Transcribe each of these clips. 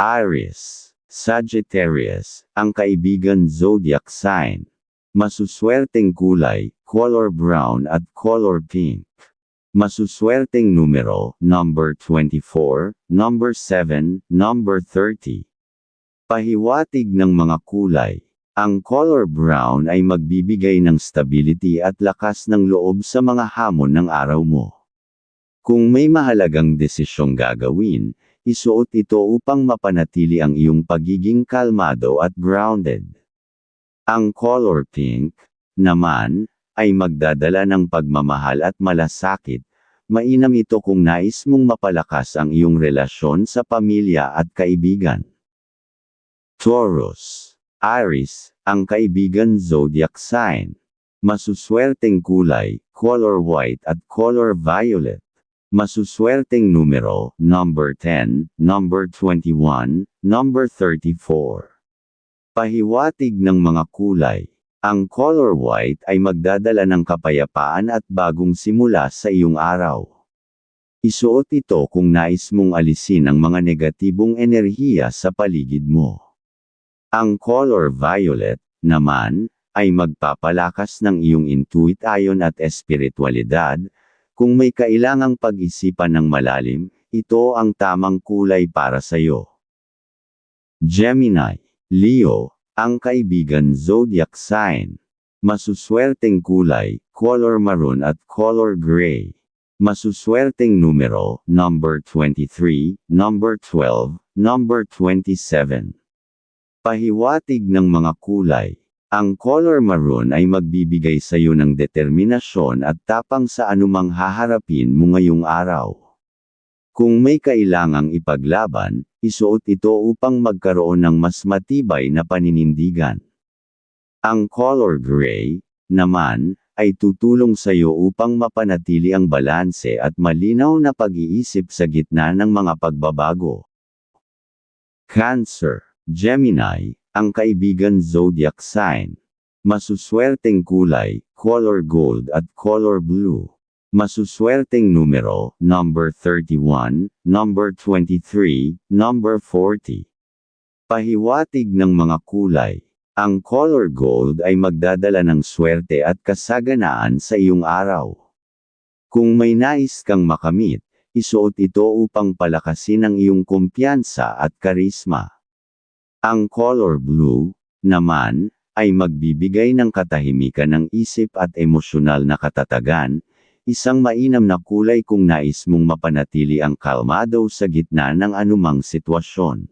Aries, Sagittarius, ang kaibigan zodiac sign. Masuswerteng kulay, color brown at color pink. Masuswerteng numero, number 24, number 7, number 30. Pahiwatig ng mga kulay. Ang color brown ay magbibigay ng stability at lakas ng loob sa mga hamon ng araw mo. Kung may mahalagang desisyong gagawin, isuot ito upang mapanatili ang iyong pagiging kalmado at grounded. Ang color pink, naman, ay magdadala ng pagmamahal at malasakit. Mainam ito kung nais mong mapalakas ang iyong relasyon sa pamilya at kaibigan. Taurus, Aries, ang kaibigan zodiac sign. Masuswerteng kulay, color white at color violet. Masuswerteng numero, number 10, number 21, number 34. Pahiwatig ng mga kulay. Ang color white ay magdadala ng kapayapaan at bagong simula sa iyong araw. Isuot ito kung nais mong alisin ang mga negatibong enerhiya sa paligid mo. Ang color violet, naman, ay magpapalakas ng iyong intuition at espiritualidad. Kung may kailangang pag-isipan ng malalim, ito ang tamang kulay para sa iyo. Gemini, Leo, ang kaibigan zodiac sign. Masuswerteng kulay, color maroon at color gray. Masuswerteng numero, number 23, number 12, number 27. Pahiwatig ng mga kulay. Ang color maroon ay magbibigay sa iyo ng determinasyon at tapang sa anumang haharapin mo ngayong araw. Kung may kailangang ipaglaban, isuot ito upang magkaroon ng mas matibay na paninindigan. Ang color gray, naman, ay tutulong sa iyo upang mapanatili ang balanse at malinaw na pag-iisip sa gitna ng mga pagbabago. Cancer Gemini, ang kaibigan zodiac sign. Masuswerteng kulay, color gold at color blue. Masuswerteng numero, number 31, number 23, number 40. Pahiwatig ng mga kulay. Ang color gold ay magdadala ng swerte at kasaganaan sa iyong araw. Kung may nais kang makamit, isuot ito upang palakasin ang iyong kumpiyansa at karisma. Ang color blue, naman, ay magbibigay ng katahimikan ng isip at emosyonal na katatagan, isang mainam na kulay kung nais mong mapanatili ang kalmado sa gitna ng anumang sitwasyon.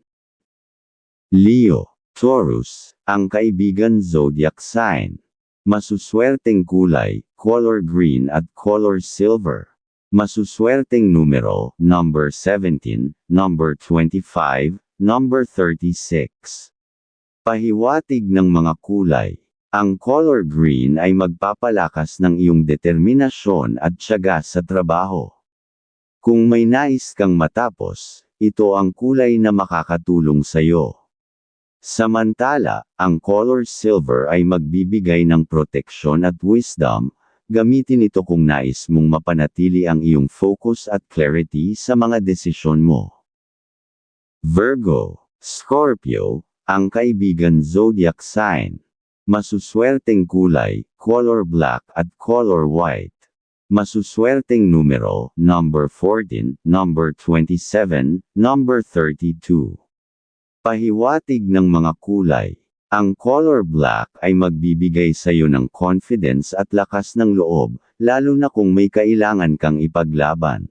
Leo, Taurus, ang kaibigan zodiac sign. Masuswerteng kulay, color green at color silver. Masuswerteng numero, number 17, number 25, Number 36. Pahiwatig ng mga kulay. Ang color green ay magpapalakas ng iyong determinasyon at tiyaga sa trabaho. Kung may nais kang matapos, ito ang kulay na makakatulong sa iyo. Samantala, ang color silver ay magbibigay ng proteksyon at wisdom, gamitin ito kung nais mong mapanatili ang iyong focus at clarity sa mga desisyon mo. Virgo, Scorpio, ang kaibigan zodiac sign. Masuswerteng kulay, color black at color white. Masuswerteng numero, number 14, number 27, number 32. Pahiwatig ng mga kulay. Ang color black ay magbibigay sa iyo ng confidence at lakas ng loob, lalo na kung may kailangan kang ipaglaban.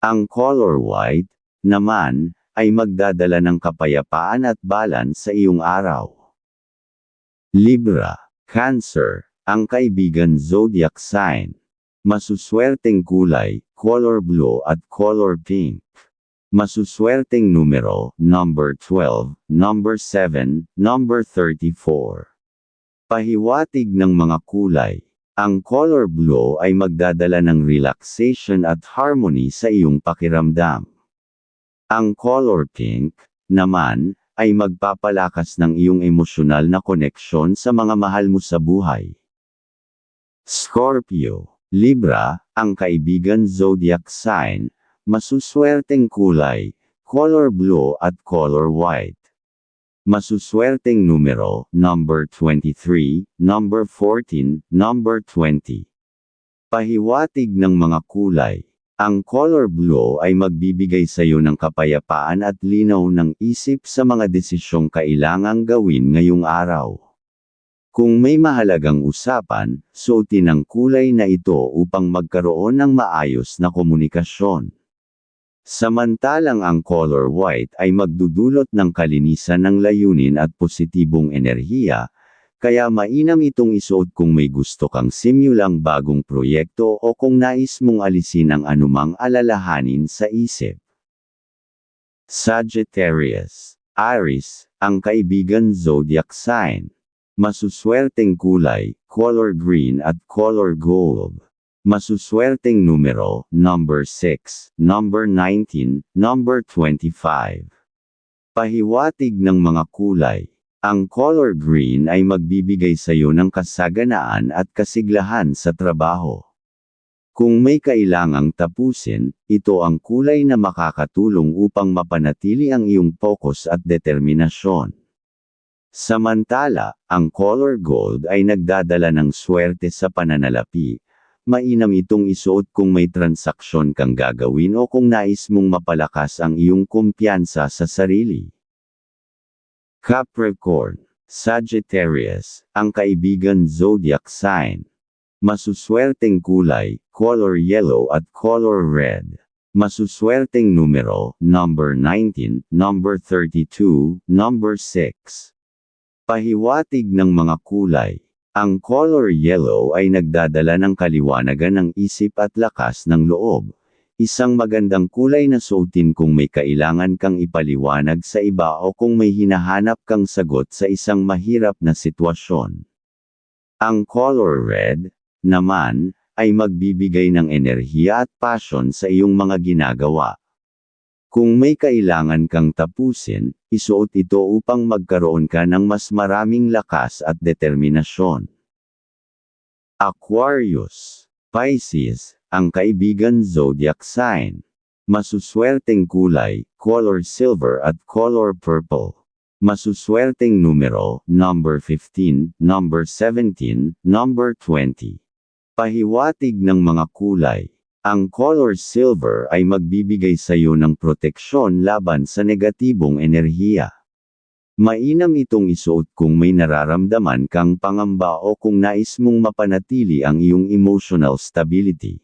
Ang color white, naman, ay magdadala ng kapayapaan at balance sa iyong araw. Libra, Cancer, ang kaibigan zodiac sign. Masuswerteng kulay, color blue at color pink. Masuswerteng numero, number 12, number 7, number 34. Pahiwatig ng mga kulay. Ang color blue ay magdadala ng relaxation at harmony sa iyong pakiramdam. Ang color pink, naman, ay magpapalakas ng iyong emosyonal na koneksyon sa mga mahal mo sa buhay. Scorpio, Libra, ang kaibigan zodiac sign, masuswerteng kulay, color blue at color white. Masuswerteng numero, number 23, number 14, number 20. Pahiwatig ng mga kulay. Ang color blue ay magbibigay sa iyo ng kapayapaan at linaw ng isip sa mga desisyong kailangang gawin ngayong araw. Kung may mahalagang usapan, suotin ang kulay na ito upang magkaroon ng maayos na komunikasyon. Samantalang ang color white ay magdudulot ng kalinisan ng layunin at positibong enerhiya, kaya mainam itong isuot kung may gusto kang simulang bagong proyekto o kung nais mong alisin ang anumang alalahanin sa isip. Sagittarius, Aries, ang kaibigan zodiac sign. Masuswerteng kulay, color green at color gold. Masuswerteng numero, number 6, number 19, number 25. Pahiwatig ng mga kulay. Ang color green ay magbibigay sa iyo ng kasaganaan at kasiglahan sa trabaho. Kung may kailangang tapusin, ito ang kulay na makakatulong upang mapanatili ang iyong focus at determinasyon. Samantala, ang color gold ay nagdadala ng swerte sa pananalapi, mainam itong isuot kung may transaksyon kang gagawin o kung nais mong mapalakas ang iyong kumpiyansa sa sarili. Capricorn, Sagittarius, ang kaibigan zodiac sign. Masuswerteng kulay, color yellow at color red. Masuswerteng numero, number 19, number 32, number 6. Pahiwatig ng mga kulay. Ang color yellow ay nagdadala ng kaliwanagan ng isip at lakas ng loob. Isang magandang kulay na suotin kung may kailangan kang ipaliwanag sa iba o kung may hinahanap kang sagot sa isang mahirap na sitwasyon. Ang color red, naman, ay magbibigay ng enerhiya at passion sa iyong mga ginagawa. Kung may kailangan kang tapusin, isuot ito upang magkaroon ka ng mas maraming lakas at determinasyon. Aquarius, Pisces, ang kaibigan zodiac sign. Masuswerteng kulay, color silver at color purple. Masuswerteng numero, number 15, number 17, number 20. Pahiwatig ng mga kulay. Ang color silver ay magbibigay sa iyo ng proteksyon laban sa negatibong enerhiya. Mainam itong isuot kung may nararamdaman kang pangamba o kung nais mong mapanatili ang iyong emotional stability.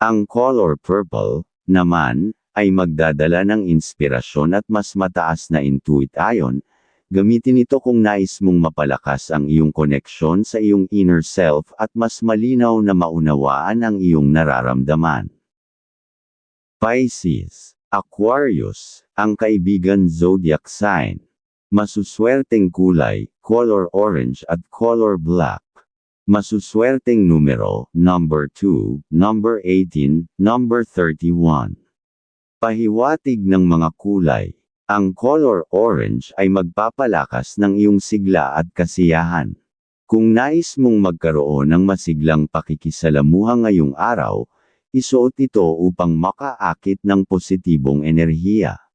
Ang color purple, naman, ay magdadala ng inspirasyon at mas mataas na intuit ayon, Gamitin ito kung nais mong mapalakas ang iyong koneksyon sa iyong inner self at mas malinaw na maunawaan ang iyong nararamdaman. Pisces, Aquarius, ang kaibigan zodiac sign. Masuswerteng kulay, color orange at color black. Masuswerteng numero, number 2, number 18, number 31. Pahiwatig ng mga kulay. Ang color orange ay magpapalakas ng iyong sigla at kasiyahan. Kung nais mong magkaroon ng masiglang pakikisalamuha ngayong araw, isuot ito upang makaakit ng positibong enerhiya.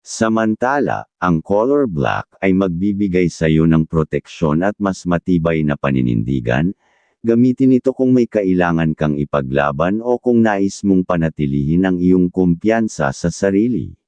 Samantala, ang color black ay magbibigay sa iyo ng proteksyon at mas matibay na paninindigan, gamitin ito kung may kailangan kang ipaglaban o kung nais mong panatilihin ang iyong kumpiyansa sa sarili.